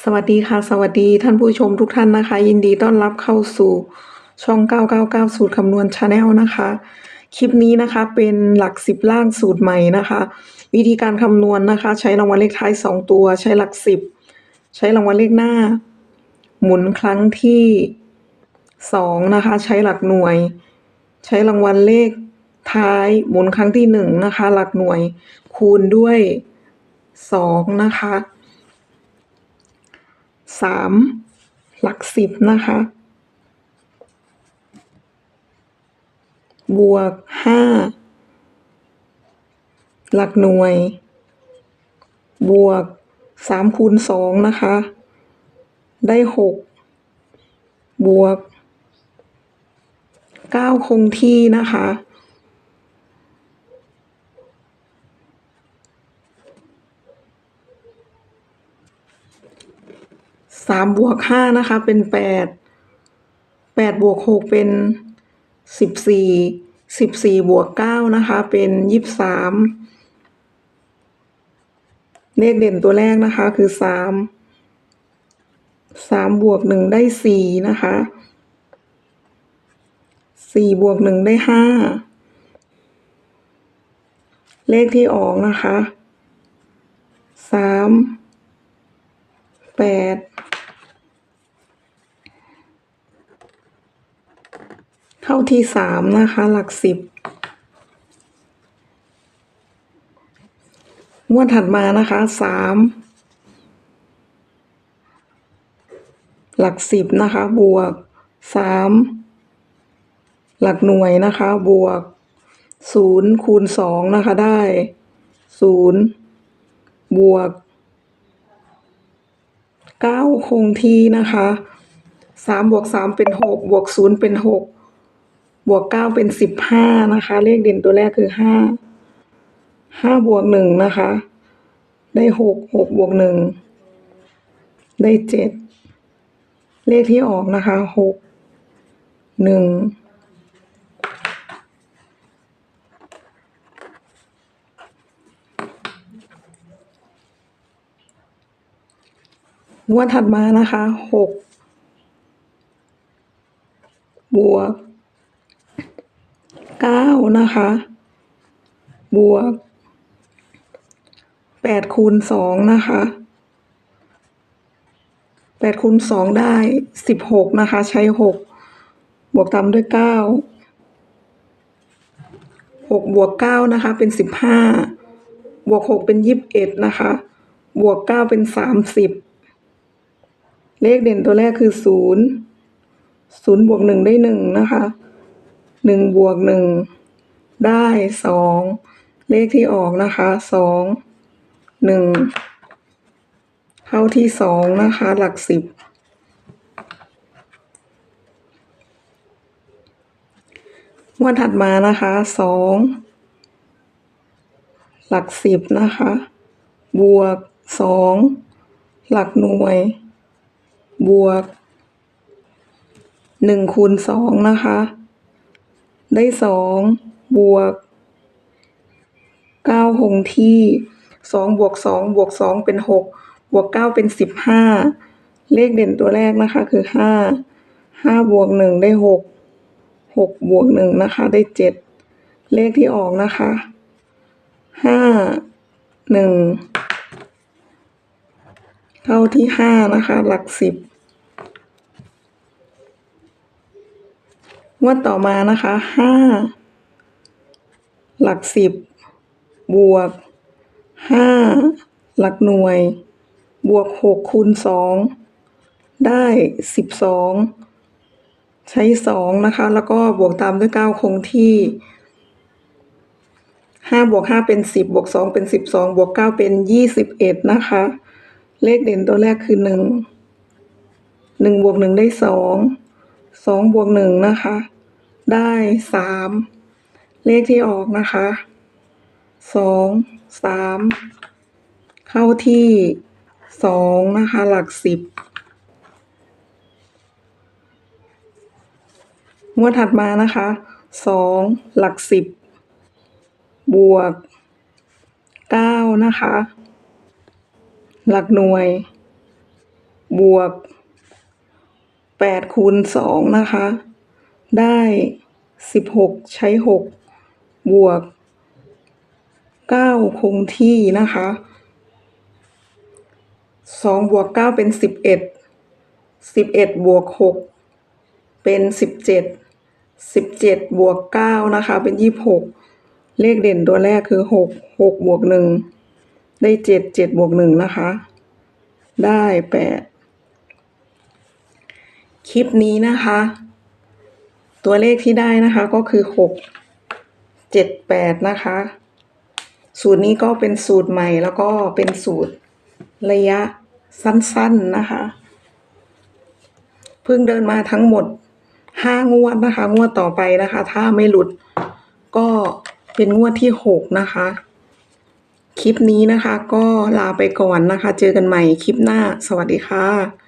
สวัสดีค่ะ สวัสดีท่านผู้ชมทุกท่านนะคะ ยินดีต้อนรับเข้าสู่ช่อง 999 สูตรคำนวณชาแนลนะคะ คลิปนี้นะคะเป็นหลักสิบล่างสูตรใหม่นะคะ วิธีการคำนวณนะคะ ใช้รางวัลเลขท้าย 2 ตัว ใช้หลักสิบใช้รางวัลเลขหน้า หมุนครั้งที่ 2 นะคะ ใช้หลักหน่วย ใช้รางวัลเลขท้ายหมุนครั้งที่ 1 นะคะ หลักหน่วยคูณด้วย 2 นะคะ สามหลักสิบนะคะ บวกห้าหลักหน่วย บวกสามคูณสองนะคะ ได้หกบวกเก้าคงที่นะคะ สามบวกห้านะคะ เป็นแปดแปดบวกหกเป็นสิบสี่สิบสี่บวกเก้านะคะ เป็นยี่สิบสามเลขเด่นตัวแรกนะคะคือสามสามบวกหนึ่งได้สี่นะคะสี่บวกหนึ่งได้ห้าเลขที่ออกนะคะสามแปด เข้าที่สามนะคะ หลักสิบงวดถัดมานะคะสามหลักสิบนะคะ บวกสามหลักหน่วยนะคะ บวกศูนย์คูณสองนะคะ ได้ศูนย์บวกเก้าคงที่นะคะสามบวกสามเป็นหกบวกศูนย์เป็นหก บวกเก้าเป็นสิบห้านะคะ เลขเด่นตัวแรกคือห้าห้าบวกหนึ่งนะคะ ได้หกหกบวกหนึ่งได้เจ็ดเลขที่ออกนะคะหกหนึ่งงวดถัดมานะคะหกบวก เก้านะคะ บวกแปดคูณสองนะคะแปดคูณสองได้สิบหกนะคะ ใช้หกบวกตามด้วยเก้าหกบวกเก้านะคะ เป็นสิบห้าบวกหกเป็นยี่สิบเอ็ดนะคะ บวกเก้าเป็นสามสิบเลขเด่นตัวแรกคือศูนย์ศูนย์บวกหนึ่งได้หนึ่งนะคะ หนึ่งบวกหนึ่งได้สองเลขที่ออกนะคะสองหนึ่งเข้าที่สองนะคะ หลักสิบงวดถัดมานะคะสองหลักสิบนะคะ บวกสองหลักหน่วย บวกหนึ่งคูณสองนะคะ ได้สองบวกเก้าคงที่สองบวกสองบวกสองเป็นหกบวกเก้าเป็นสิบห้าเลขเด่นตัวแรกนะคะคือห้าห้าบวกหนึ่งได้หกหกบวกหนึ่งนะคะได้เจ็ดเลขที่ออกนะคะห้าหนึ่งเข้าที่ห้านะคะ หลักสิบ งวดต่อมานะคะห้าหลักสิบบวกห้าหลักหน่วย บวกหกคูณสองได้สิบสองใช้สองนะคะ แล้วก็บวกตามด้วยเก้าคงที่ห้าบวกห้าเป็นสิบบวกสองเป็นสิบสองบวกเก้าเป็นยี่สิบเอ็ดนะคะ เลขเด่นตัวแรกคือหนึ่งหนึ่งบวกหนึ่งได้สองสองบวกหนึ่งนะคะ ได้สามเลขที่ออกนะคะสองสามเข้าที่สองนะคะ หลักสิบงวดถัดมานะคะสองหลักสิบบวกเก้านะคะ หลักหน่วย บวกแปดคูณสองนะคะ ได้สิบหกใช้หกบวกเก้าคงที่นะคะสองบวกเก้าเป็นสิบเอ็ดสิบเอ็ดบวกหกเป็นสิบเจ็ดสิบเจ็ดบวกเก้านะคะ เป็นยี่สิบหกเลขเด่นตัวแรกคือหกหกบวกหนึ่งได้เจ็ดเจ็ดบวกหนึ่งนะคะ ได้แปดคลิปนี้นะคะ ตัวเลขที่ได้นะคะก็คือหกเจ็ดแปดนะคะ สูตรนี้ก็เป็นสูตรใหม่แล้วก็เป็นสูตรระยะสั้นๆนะคะ เพิ่งเดินมาทั้งหมดห้างวดนะคะ งวดต่อไปนะคะ ถ้าไม่หลุดก็เป็นงวดที่หกนะคะ คลิปนี้นะคะ ก็ลาไปก่อนนะคะ เจอกันใหม่คลิปหน้า สวัสดีค่ะ